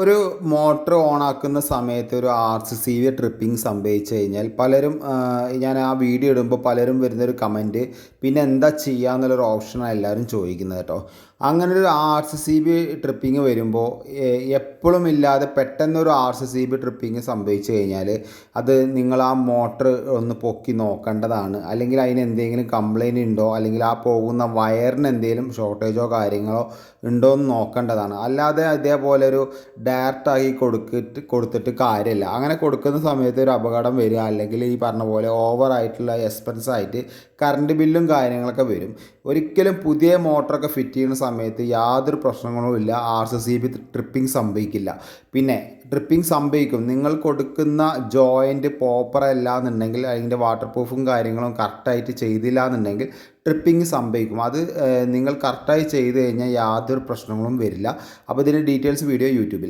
ഒരു motor on ആക്കുന്ന സമയത്ത് ഒരു R C C V tripping സംഭവിച്ചു കഴിഞ്ഞാൽ പലരും ഞാൻ ആ വീഡിയോ ഇടുമ്പോൾ പലരും വരുന്നൊരു കമന്റ് പിന്നെ എന്താ ചെയ്യുക എന്നുള്ളൊരു ഓപ്ഷനാണ് എല്ലാവരും ചോദിക്കുന്നത് കേട്ടോ. അങ്ങനെ ഒരു R C C B tripping വരുമ്പോൾ എപ്പോഴും ഇല്ലാതെ പെട്ടെന്നൊരു R C C B tripping സംഭവിച്ചു കഴിഞ്ഞാൽ അത് നിങ്ങൾ ആ മോട്ടർ ഒന്ന് പൊക്കി നോക്കേണ്ടതാണ്. അല്ലെങ്കിൽ അതിന് എന്തെങ്കിലും കംപ്ലൈന്റ് ഉണ്ടോ? അല്ലെങ്കിൽ ആ പോകുന്ന വയറിന് എന്തെങ്കിലും ഷോർട്ടേജോ കാര്യങ്ങളോ ഉണ്ടോ എന്ന് നോക്കേണ്ടതാണ്. അല്ലാതെ അതേപോലെ ഒരു ഡയറക്റ്റ് ആക്കി കൊടുത്തിട്ട് കാര്യമില്ല. അങ്ങനെ കൊടുക്കുന്ന സമയത്ത് ഒരു അപകടം വരിക അല്ലെങ്കിൽ ഈ പറഞ്ഞ പോലെ ഓവറായിട്ടുള്ള എക്സ്പെൻസ് ആയിട്ട് കറണ്ട് ബില്ലും കാര്യങ്ങളൊക്കെ വരും. ഒരിക്കലും പുതിയ മോട്ടറൊക്കെ ഫിറ്റ് ചെയ്യുന്ന സമയത്ത് യാതൊരു പ്രശ്നങ്ങളും ഇല്ല. R C C B tripping സംഭവിക്കില്ല. പിന്നെ ട്രിപ്പിംഗ് സംഭവിക്കും. നിങ്ങൾ കൊടുക്കുന്ന ജോയിന്റ് പ്രോപ്പർ അല്ല എന്നുണ്ടെങ്കിൽ അതിന്റെ വാട്ടർ പ്രൂഫും കാര്യങ്ങളും കറക്റ്റായിട്ട് ചെയ്തില്ല എന്നുണ്ടെങ്കിൽ ട്രിപ്പിംഗ് സംഭവിക്കും. അത് നിങ്ങൾ കറക്റ്റായി ചെയ്ത് കഴിഞ്ഞാൽ യാതൊരു പ്രശ്നങ്ങളും വരില്ല. അപ്പോൾ ഇതിന്റെ ഡീറ്റെയിൽസ് വീഡിയോ യൂട്യൂബിൽ